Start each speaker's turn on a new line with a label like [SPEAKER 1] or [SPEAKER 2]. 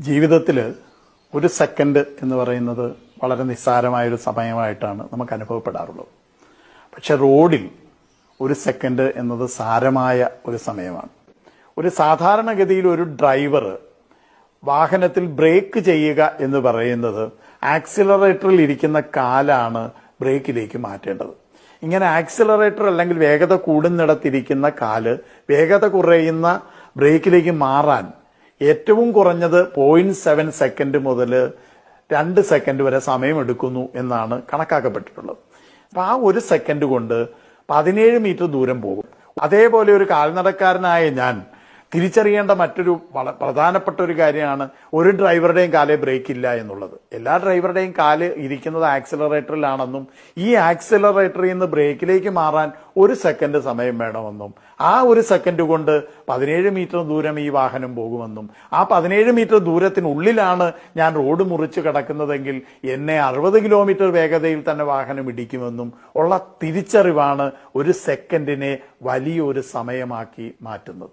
[SPEAKER 1] ജീവിതത്തിൽ ഒരു സെക്കൻഡ് എന്ന് പറയുന്നത് വളരെ നിസ്സാരമായൊരു സമയമായിട്ടാണ് നമുക്ക് അനുഭവപ്പെടാറുള്ളത്. പക്ഷെ റോഡിൽ ഒരു സെക്കൻഡ് എന്നത് സാരമായ ഒരു സമയമാണ്. ഒരു സാധാരണഗതിയിൽ ഒരു ഡ്രൈവർ വാഹനത്തിൽ ബ്രേക്ക് ചെയ്യുക എന്ന് പറയുന്നത് ആക്സിലറേറ്ററിൽ ഇരിക്കുന്ന കാലാണ് ബ്രേക്കിലേക്ക് മാറ്റേണ്ടത്. ഇങ്ങനെ ആക്സിലറേറ്റർ അല്ലെങ്കിൽ വേഗത കൂടുന്നിടത്തിരിക്കുന്ന കാൽ വേഗത കുറയുന്ന ബ്രേക്കിലേക്ക് മാറാൻ ഏറ്റവും കുറഞ്ഞത് പോയിന്റ് സെവൻ സെക്കൻഡ് മുതൽ രണ്ട് സെക്കൻഡ് വരെ സമയമെടുക്കുന്നു എന്നാണ് കണക്കാക്കപ്പെട്ടിട്ടുള്ളത്. അപ്പൊ ആ ഒരു സെക്കൻഡ് കൊണ്ട് പതിനേഴ് മീറ്റർ ദൂരം പോകും. അതേപോലെ ഒരു കാൽനടക്കാരനായ ഞാൻ തിരിച്ചറിയേണ്ട മറ്റൊരു പ്രധാനപ്പെട്ട ഒരു കാര്യമാണ് ഒരു ഡ്രൈവറുടെയും കാലേ ബ്രേക്ക് ഇല്ല എന്നുള്ളത്. എല്ലാ ഡ്രൈവറുടെയും കാൽ ഇരിക്കുന്നത് ആക്സിലറേറ്ററിലാണെന്നും ഈ ആക്സിലറേറ്ററിൽ നിന്ന് ബ്രേക്കിലേക്ക് മാറാൻ ഒരു സെക്കൻഡ് സമയം വേണമെന്നും ആ ഒരു സെക്കൻഡ് കൊണ്ട് പതിനേഴ് മീറ്റർ ദൂരം ഈ വാഹനം പോകുമെന്നും ആ പതിനേഴ് മീറ്റർ ദൂരത്തിനുള്ളിലാണ് ഞാൻ റോഡ് മുറിച്ച് കിടക്കുന്നതെങ്കിൽ എന്നെ അറുപത് കിലോമീറ്റർ വേഗതയിൽ തന്നെ വാഹനം ഇടിക്കുമെന്നും ഉള്ള തിരിച്ചറിവാണ് ഒരു സെക്കൻഡിനെ വലിയൊരു സമയമാക്കി മാറ്റുന്നത്.